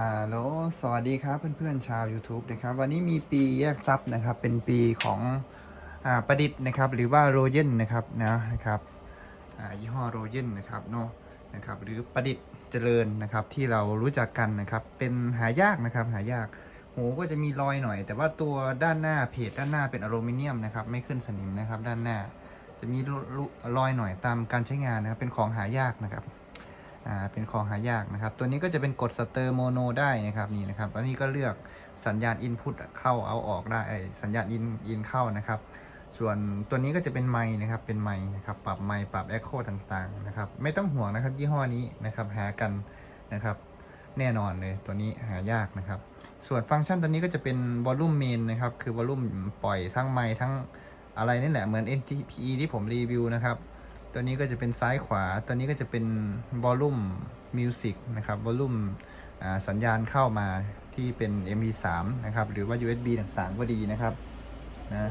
ฮัลโหล สวัสดีครับเพื่อนๆชาว YouTube นะครับ วันนี้มีปีแยกทรัพย์นะครับ เป็นปีของอประดิษฐ์นะครับ หรือว่าโรเยนนะครับนะนะครับยี่ห้อโรเยนนะครับเนาะนะครับหรือประดิษฐ์เจริญนะครับที่เรารู้จักกันนะครับ เป็นหายากนะครับหายากหูก็จะมีรอยหน่อย แต่ว่าตัวด้านหน้าเพจด้านหน้าเป็นอลูมิเนียมนะครับ ไม่ขึ้นสนิมนะครับ ด้านหน้า จะมีรอยหน่อยตามการใช้งานนะครับเป็นของหายากนะครับ อ่าเป็นของหายากนะครับ ตัวนี้ก็จะเป็นกดสเตอร์โมโนได้นะครับนี่นะครับอันนี้ก็เลือกสัญญาณ Input เข้าเอาออกได้สัญญาณ In In เข้านะครับ ส่วนตัวนี้ก็จะเป็นไมค์นะครับเป็นไมค์นะครับปรับไมค์ปรับ Echo ต่างๆนะครับไม่ต้องห่วงนะครับยี่ห้อนี้นะครับหากันนะครับแน่นอนเลยตัวนี้หายากนะครับ ส่วนฟังก์ชันตัวนี้ก็จะเป็นวอลลุ่มเมนนะครับ คือวอลลุ่มปล่อยทั้งไมค์ทั้งอะไรนี่แหละเหมือน NTPE ที่ผมรีวิวนะครับ ตัวนี้ก็จะเป็นซ้ายขวา ตัวนี้ก็จะเป็นวอลลุ่มมิวสิกนะครับวอลลุ่มสัญญาณเข้ามาที่เป็น MP3 นะครับ หรือว่า USB ต่างๆก็ดีนะครับนะ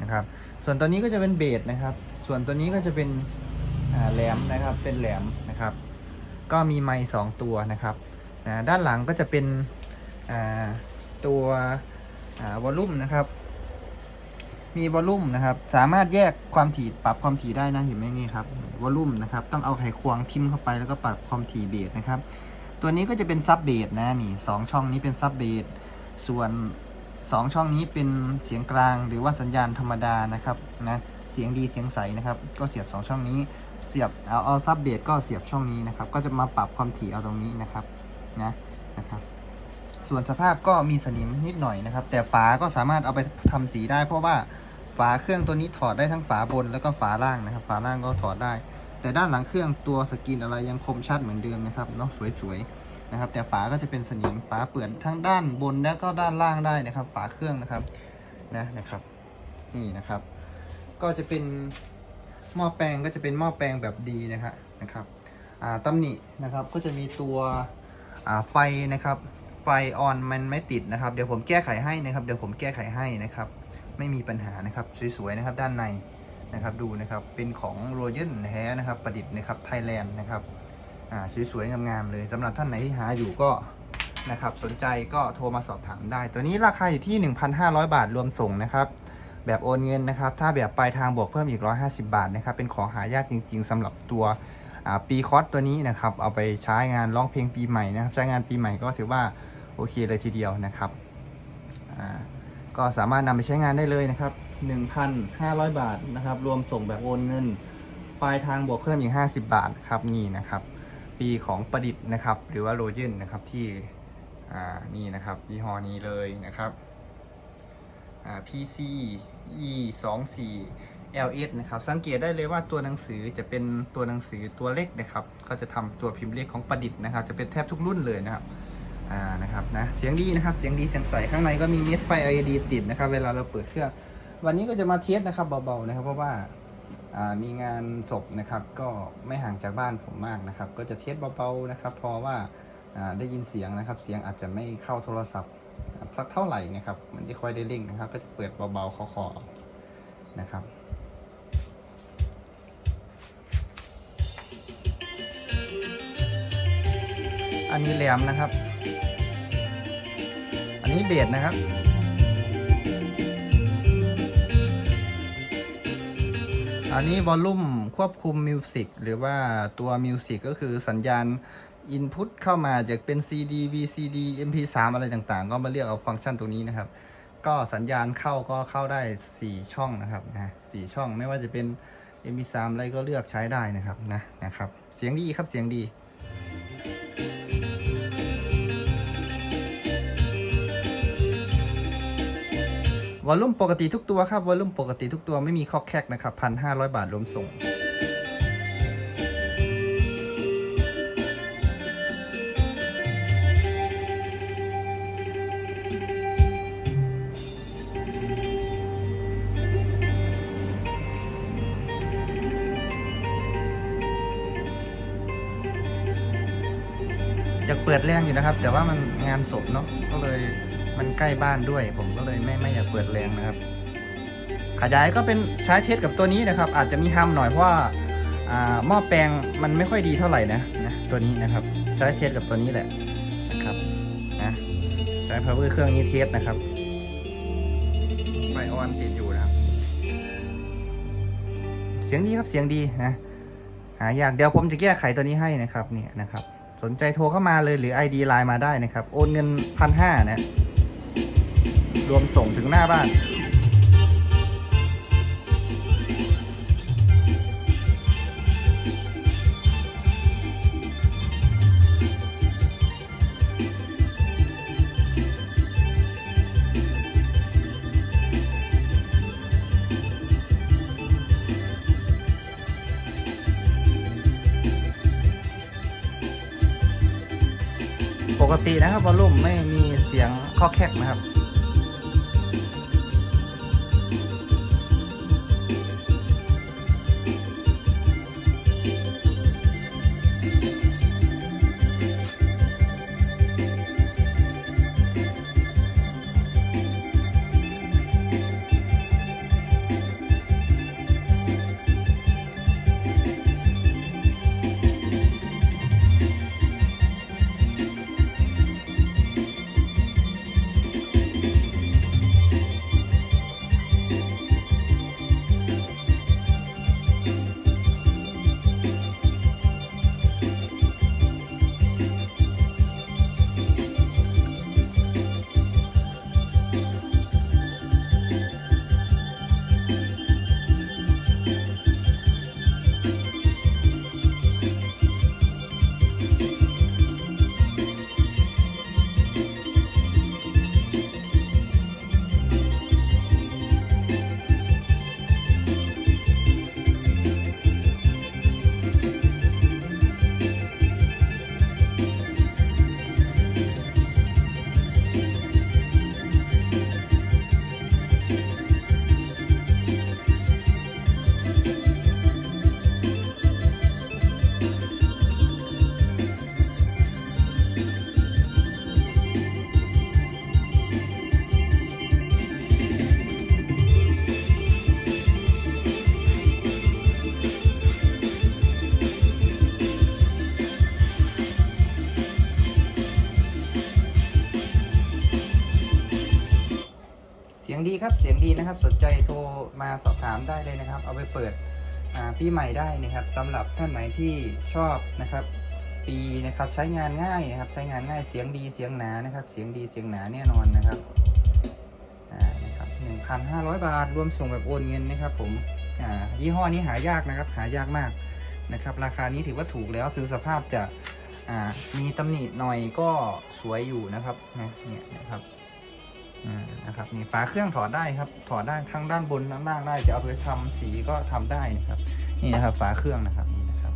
นะครับ ส่วนตัวนี้ก็จะเป็นเบสนะครับ ส่วนตัวนี้ก็จะเป็นแหลมนะครับ เป็นแหลมนะครับ ก็มีไมค์สองตัวนะครับนะด้านหลังก็จะเป็นตัววอลลุ่มนะครับ มีวอลลุ่มนะครับ สามารถแยกความถี่ปรับความถี่ได้นะเห็นไหมนี่ครับวอลลุ่มนะครับ ต้องเอาไขควงทิ่มเข้าไปแล้วก็ปรับความถี่เบสนะครับ ตัวนี้ก็จะเป็นซับเบสนะนี่สองช่องนี้เป็นซับเบสส่วนสองช่องนี้เป็นเสียงกลางหรือว่าสัญญาณธรรมดานะครับนะเสียงดีเสียงใสนะครับ ก็เสียบสองช่องนี้ เสียบเอาเอาซับเบสก็เสียบช่องนี้นะครับ ก็จะมาปรับความถี่เอาตรงนี้นะครับนะนะครับ ส่วนสภาพก็มีสนิมนิดหน่อยนะครับ แต่ฝาก็สามารถเอาไปทำสีได้ เพราะว่าฝาเครื่องตัวนี้ถอดได้ทั้งฝาบนแล้วก็ฝาล่างนะครับ ฝาล่างก็ถอดได้ แต่ด้านหลังเครื่องตัวสกรีนอะไรยังคมชัดเหมือนเดิมนะครับเนาะสวยๆนะครับ แต่ฝาก็จะเป็นสนิมฝาเปิดทั้งด้านบนและก็ด้านล่างได้นะครับ ฝาเครื่องนะครับนะนะครับ นี่นะครับ ก็จะเป็นหม้อแปลงก็จะเป็นหม้อแปลงแบบดีนะครับนะครับอ่าตำหนินะครับก็จะมีตัวไฟนะครับ ฟออนมันไม่ติดนะครับ เดี๋ยวผมแก้ไขให้นะครับ เดี๋ยวผมแก้ไขให้นะครับ ไม่มีปัญหานะครับ สวยๆนะครับด้านในนะครับ ดูนะครับ เป็นของโรเยนแท้นะครับ ประดิษฐ์นะครับไทยแลนด์นะครับ อ่า สวยๆงามๆเลยสำหรับท่านไหนที่หาอยู่ก็นะครับ สนใจก็โทรมาสอบถามได้ ตัวนี้ราคาอยู่ที่ 1,500 บาทรวมส่งนะครับ แบบโอนเงินนะครับ ถ้าแบบปลายทางบวกเพิ่มอีก 150 บาทนะครับ เป็นของหายากจริง ๆสำหรับตัวอ่าปีคอสตัวนี้นะครับ เอาไปใช้งานร้องเพลงปีใหม่นะครับ ใช้งานปีใหม่ก็ถือว่า โอเคเลยทีเดียวนะครับอ่าก็สามารถนำไปใช้งานได้เลยนะครับ 1,500 บาทนะครับ รวมส่งแบบโอนเงิน ปลายทางบวกเพิ่มอีก 50 บาทครับนี่นะครับ ปีของประดิษฐ์นะครับ หรือว่าโรเจนนะครับที่อ่านี่นะครับยี่ห้อนี้เลยนะครับอ่า PC E 2 4 LS นะครับ สังเกตได้เลยว่าตัวหนังสือจะเป็นตัวหนังสือตัวเล็กนะครับ ก็จะทำตัวพิมพ์เล็กของประดิษฐ์นะครับ จะเป็นแทบทุกรุ่นเลยนะครับ อ่านะครับนะเสียงดีนะครับเสียงดีเสียงใสข้างในก็มีเม็ดไฟ LED ติดนะครับเวลาเราเปิดเครื่อง วันนี้ก็จะมาเทสนะครับเบาๆนะครับเพราะว่าอ่ามีงานศพนะครับก็ไม่ห่างจากบ้านผมมากนะครับ ก็จะเทสเบาๆนะครับ เพราะว่าอ่าได้ยินเสียงนะครับ เสียงอาจจะไม่เข้าโทรศัพท์สักเท่าไหร่นะครับมันไม่ค่อยได้เร่งนะครับ ก็จะเปิดเบาๆคอๆนะครับอันนี้แหลมนะครับ อันนี้เบสนะครับ อันนี้วอลลุ่มควบคุมมิวสิกหรือว่าตัวมิวสิกก็คือสัญญาณ Input เข้ามาจากเป็น CD VCD MP3 อะไรต่างๆ ก็มาเรียกเอาฟังก์ชันตรงนี้นะครับ ก็สัญญาณเข้าก็เข้าได้ 4 ช่องนะครับนะสช่องไม่ว่าจะเป็น MP3 อะไรก็เลือกใช้ได้นะครับนะนะครับ เสียงดีครับเสียงดี วอลลุ่มปกติทุกตัวครับวอลลุ่มปกติทุกตัวไม่มีข้อแคกนะครับพันห้าร้อยบาทรวมส่ง อยากเปิดแรงอยู่นะครับ แต่ว่ามันงานศพเนาะก็เลย มันใกล้บ้านด้วย ผมก็เลยไม่ไม่อยากเปิดแรงนะครับ ขยายก็เป็นใช้เทสกับตัวนี้นะครับ อาจจะมีฮัมหน่อยเพราะว่าอ่าหม้อแปลงมันไม่ค่อยดีเท่าไหร่นะนะตัวนี้นะครับ ใช้เทสกับตัวนี้แหละนะครับนะใช้ power เครื่องนี้เทสนะครับไฟออนติดอยู่นะครับ เสียงดีครับเสียงดีนะหายากเดี๋ยวผมจะแก้ไขตัวนี้ให้นะครับเนี่ยนะครับ สนใจโทรเข้ามาเลยหรือ ID ไลน์มาได้นะครับ โอนเงินพันห้านะ รวมส่งถึงหน้าบ้าน ปกตินะครับวอลลุ่มไม่มีเสียงข้อแคกนะครับ เสียงดีครับ เสียงดีนะครับ สนใจโทรมาสอบถามได้เลยนะครับ เอาไปเปิดอ่าปีใหม่ได้นะครับสำหรับท่านไหนที่ชอบนะครับ ปีนะครับใช้งานง่ายนะครับ ใช้งานง่ายเสียงดีเสียงหนานะครับ เสียงดีเสียงหนาแน่นอนนะครับอ่านะครับหนึ่งพันห้าร้อยบาทรวมส่งแบบโอนเงินนะครับ ผมอ่ายี่ห้อนี้หายากนะครับ หายากมากนะครับ ราคานี้ถือว่าถูกแล้วซื้อสภาพจะอ่ามีตำหนิหน่อยก็สวยอยู่นะครับนะเนี่ยนะครับ นะครับนี่ฝาเครื่องถอดได้ครับถอดได้ทั้งด้านบนด้านล่างได้จะเอาไปทำสีก็ทำได้นะครับ นี่นะครับฝาเครื่องนะครับนี่นะครับ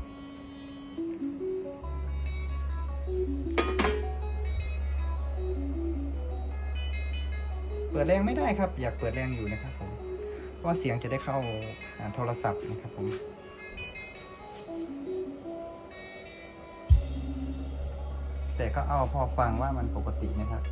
เปิดแรงไม่ได้ครับ อยากเปิดแรงอยู่นะครับผมเพราะว่าเสียงจะได้เข้าโทรศัพท์นะครับผมแต่ก็เอาพอฟังว่ามันปกตินะครับ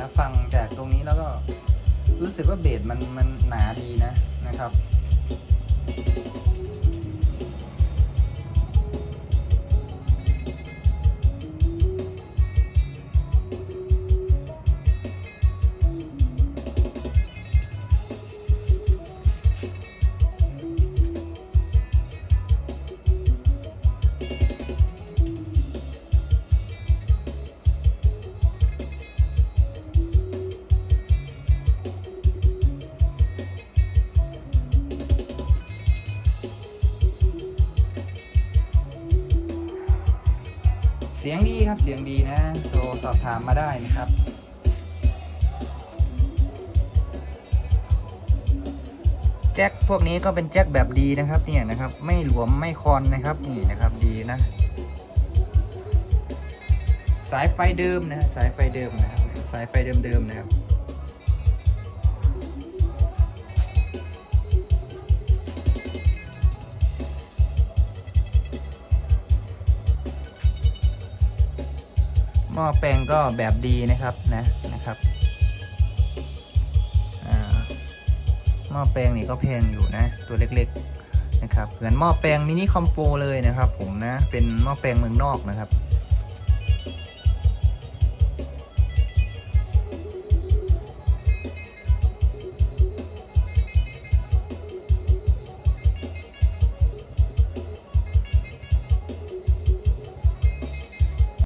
นะฟังจากตรงนี้แล้วก็รู้สึกว่าเบสมันมันหนาดีนะนะครับ ครับเสียงดีนะโทรสอบถามมาได้นะครับแจ็คพวกนี้ก็เป็นแจ็คแบบดีนะครับเนี่ยนะครับไม่หลวมไม่คอนนะครับนี่นะครับดีนะ สายไฟเดิมนะสายไฟเดิมนะครับสายไฟเดิมๆนะครับ ม้อแปลงก็แบบดีนะครับนะนะครับอ่าหม้อแปลงนี่ก็แพงอยู่นะตัวเล็กๆนะครับเหมือนหม้อแปลงมินิคอมโปเลยนะครับ ผมนะเป็นหม้อแปลงเมืองนอกนะครับ